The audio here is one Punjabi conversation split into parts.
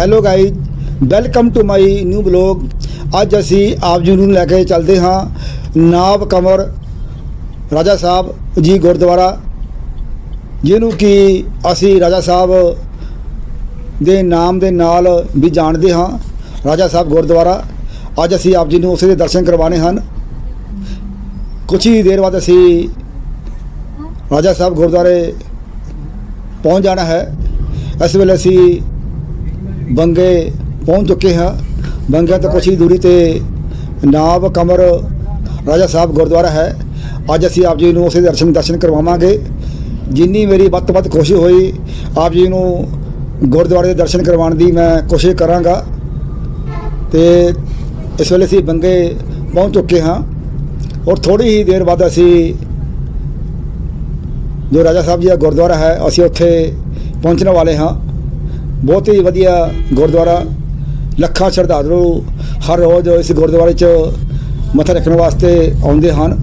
Hello guys welcome to my new blog ਅੱਜ ਅਸੀਂ ਆਪ ਜੀ ਨੂੰ ਲੈ ਕੇ ਚੱਲਦੇ ਹਾਂ ਨਾਬ ਕਮਰ ਰਾਜਾ ਸਾਹਿਬ ਜੀ ਗੁਰਦੁਆਰਾ, ਜਿਹਨੂੰ ਕਿ ਅਸੀਂ ਰਾਜਾ ਸਾਹਿਬ ਦੇ ਨਾਮ ਦੇ ਨਾਲ ਵੀ ਜਾਣਦੇ ਹਾਂ, ਰਾਜਾ ਸਾਹਿਬ ਗੁਰਦੁਆਰਾ। ਅੱਜ ਅਸੀਂ ਆਪ ਜੀ ਨੂੰ ਉਸੇ ਦੇ ਦਰਸ਼ਨ ਕਰਵਾਉਣੇ ਹਨ। ਕੁਝ ਹੀ ਦੇਰ ਬਾਅਦ ਅਸੀਂ ਰਾਜਾ ਸਾਹਿਬ ਗੁਰਦੁਆਰੇ ਪਹੁੰਚ ਜਾਣਾ ਹੈ। ਇਸ ਵੇਲੇ ਅਸੀਂ ਬੰਗੇ ਪਹੁੰਚ ਚੁੱਕੇ ਹਾਂ। ਬੰਗੇ ਤੋਂ ਕੁਛ ਹੀ ਦੂਰੀ ਤੇ ਨਾਬ ਕਮਰ ਰਾਜਾ ਸਾਹਿਬ ਗੁਰਦੁਆਰਾ ਹੈ। ਅੱਜ ਅਸੀਂ ਆਪ ਜੀ ਨੂੰ ਉਸੇ ਦਰਸ਼ਨ ਦਰਸ਼ਨ ਕਰਵਾਵਾਂਗੇ। ਜਿੰਨੀ ਮੇਰੀ ਵੱਧ ਤੋਂ ਵੱਧ ਕੋਸ਼ਿਸ਼ ਹੋਈ, ਆਪ ਜੀ ਨੂੰ ਗੁਰਦੁਆਰੇ ਦੇ ਦਰਸ਼ਨ ਕਰਵਾਉਣ ਦੀ ਮੈਂ ਕੋਸ਼ਿਸ਼ ਕਰਾਂਗਾ। ਤੇ ਇਸ ਵੇਲੇ ਅਸੀਂ ਬੰਗੇ ਪਹੁੰਚ ਚੁੱਕੇ ਹਾਂ। ਔਰ ਥੋੜੀ ਹੀ ਦੇਰ ਬਾਅਦ ਅਸੀਂ ਜੋ ਰਾਜਾ ਸਾਹਿਬ ਜੀ ਦਾ ਗੁਰਦੁਆਰਾ ਹੈ, ਅਸੀਂ ਉੱਥੇ ਪਹੁੰਚਣ ਵਾਲੇ ਹਾਂ। ਬਹੁਤ ਹੀ ਵਧੀਆ ਗੁਰਦੁਆਰਾ, ਲੱਖਾਂ ਸ਼ਰਧਾਲੂ ਹਰ ਰੋਜ਼ ਇਸ ਗੁਰਦੁਆਰੇ 'ਚ ਮੱਥਾ ਟੇਕਣ ਵਾਸਤੇ ਆਉਂਦੇ ਹਨ।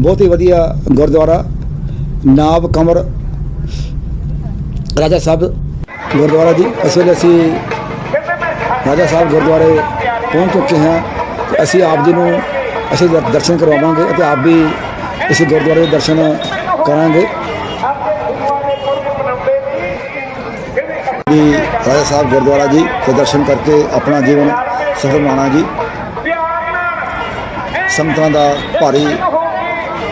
ਬਹੁਤ ਹੀ ਵਧੀਆ ਗੁਰਦੁਆਰਾ ਨਾਬ ਕਮਰ, ਰਾਜਾ ਸਾਹਿਬ ਗੁਰਦੁਆਰਾ ਜੀ। ਇਸ ਵੇਲੇ ਅਸੀਂ ਰਾਜਾ ਸਾਹਿਬ ਗੁਰਦੁਆਰੇ ਪਹੁੰਚ ਚੁੱਕੇ ਹਾਂ। ਅਸੀਂ ਆਪ ਜੀ ਨੂੰ ਅਸੀਂ ਦਰਸ਼ਨ ਕਰਵਾਵਾਂਗੇ ਅਤੇ ਆਪ ਵੀ ਇਸ ਗੁਰਦੁਆਰੇ ਦੇ ਦਰਸ਼ਨ ਕਰਾਂਗੇ। ਜੀ ਰਾਜਾ ਸਾਹਿਬ ਗੁਰਦੁਆਰਾ ਜੀ ਦੇ ਦਰਸ਼ਨ ਕਰਕੇ ਆਪਣਾ ਜੀਵਨ ਸਫਲ ਬਣਾਉਣਾ ਜੀ। ਸੰਗਤਾਂ ਦਾ ਭਾਰੀ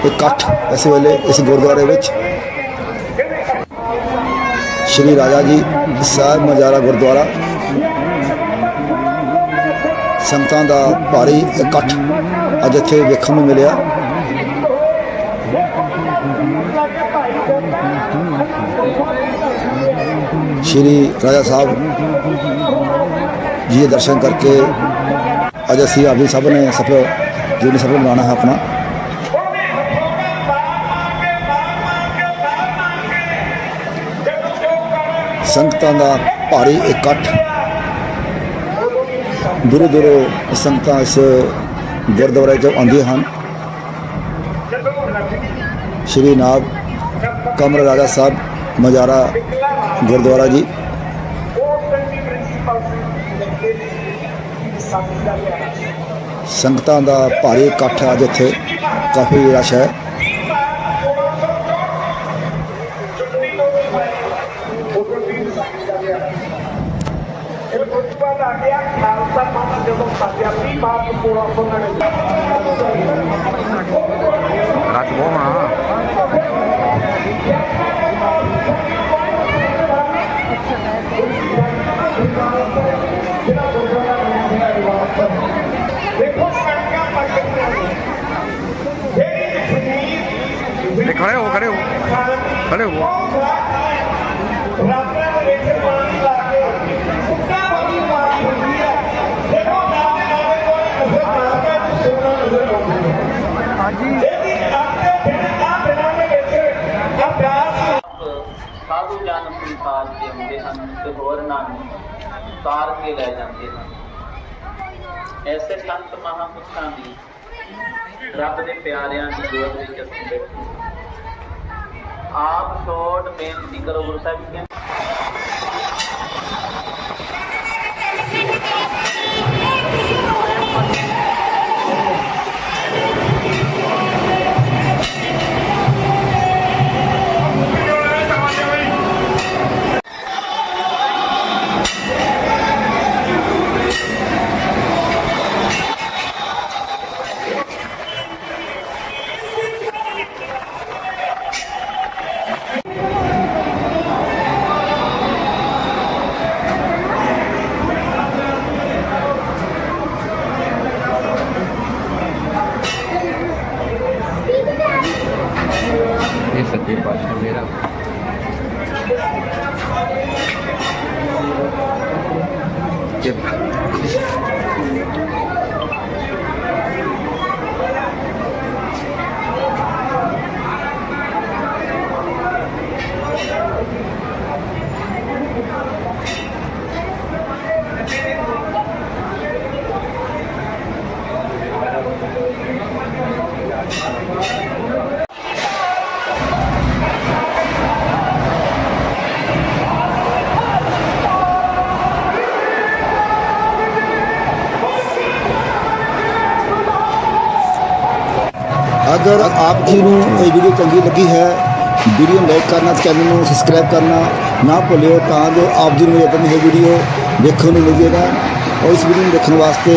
ਇਕੱਠ ਇਸ ਵੇਲੇ ਇਸ ਗੁਰਦੁਆਰੇ ਵਿੱਚ। ਸ਼੍ਰੀ ਰਾਜਾ ਜੀ ਸਾਹਿਬ ਮਜਾਰਾ ਗੁਰਦੁਆਰਾ। ਸੰਗਤਾਂ ਦਾ ਭਾਰੀ ਇਕੱਠ ਅੱਜ ਇੱਥੇ ਵੇਖਣ ਨੂੰ ਮਿਲਿਆ। ਸ਼੍ਰੀ ਰਾਜਾ ਸਾਹਿਬ ਜੀ ਦੇ ਦਰਸ਼ਨ ਕਰਕੇ ਅੱਜ ਅਸੀਂ ਆਪ ਜੀ ਸਭ ਨੇ ਸਫਲ ਜੀਵਨ ਸਫਲ ਬਣਾਉਣਾ ਹੈ ਆਪਣਾ। ਸੰਗਤਾਂ ਦਾ ਭਾਰੀ ਇਕੱਠ। ਦੂਰੋਂ ਦੂਰੋਂ ਸੰਗਤਾਂ ਇਸ ਗੁਰਦੁਆਰੇ 'ਚ ਆਉਂਦੀਆਂ ਹਨ। ਸ਼੍ਰੀ ਨਾਗ ਕਮਰ ਰਾਜਾ ਸਾਹਿਬ ਮਜਾਰਾ ਗੁਰਦੁਆਰਾ ਜੀ। ਸੰਗਤਾਂ ਦਾ ਭਾਰੀ ਇਕੱਠ ਅੱਜ ਇੱਥੇ। ਕਾਫੀ ਰਸ਼ ਹੈ। ਇਹ ਰੁਤਬਾ ਖੜੇ ਹੋ ਖੜੇ ਹੋ। ਖੜੇ ਹੋ। ਕੇ ਹੁੰਦੇ ਹਨ ਤੇ ਹੋਰ ਨਾਮ ਤਾਰ ਕੇ ਲੈ ਜਾਂਦੇ ਹਨ। ਐਸੇ ਸੰਤ ਮਹਾਂਪੁਰਖਾਂ ਦੀ ਰੱਬ ਦੇ ਪਿਆਰਿਆਂ ਦੀ ਗੋਦ ਵਿੱਚ ਅਸੀਂ ਬੈਠੇ ਆਪ ਛੋੜ ਬੇਨਤੀ ਕਰੋ Guru Sahib ji essa aqui embaixo também era. ਅਗਰ ਆਪ ਜੀ ਨੂੰ ਇਹ ਵੀਡੀਓ ਚੰਗੀ ਲੱਗੀ ਹੈ ਵੀਡੀਓ ਨੂੰ ਲਾਈਕ ਕਰਨਾ ਚੈਨਲ ਨੂੰ ਸਬਸਕ੍ਰਾਈਬ ਕਰਨਾ ਨਾ ਭੁੱਲਿਓ, ਤਾਂ ਜੋ ਆਪ ਜੀ ਨੂੰ ਇਦਾਂ ਦੀ ਵੀਡੀਓ ਦੇਖਣ ਨੂੰ ਮਿਲੇ ਨਾ ਔਰ ਇਸ ਵੀਡੀਓ ਨੂੰ ਦੇਖਣ ਵਾਸਤੇ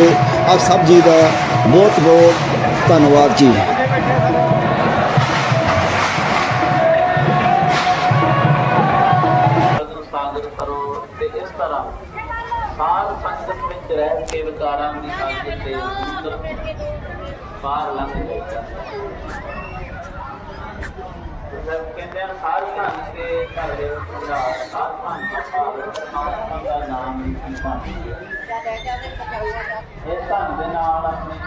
ਆਪ ਸਭ ਜੀ ਦਾ ਬਹੁਤ ਬਹੁਤ ਧੰਨਵਾਦ ਜੀ। ਸਤਿਗੁਰੂ ਸੰਗਤ ਵਿੱਚ ਰਹਿ ਕੇ ਵਿਕਾਰਾਂ ਦੀ ਅੱਗ ਤੇ ਪਾਰ ਲੰਘ ਜਾਈਦਾ ਜਦ ਕਹਿੰਦੇ ਆ ਸਾਧ ਧਨ ਤੇ ਘਰ ਦੇ ਪੰਜਾਬ ਸਾਧ ਧਨ ਦਾ ਭਾਵ ਦਾ ਨਾਮ ਹੀ ਪਾਣੀ ਇਸ ਧਨ ਦੇ ਨਾਲ ਆਪਣੇ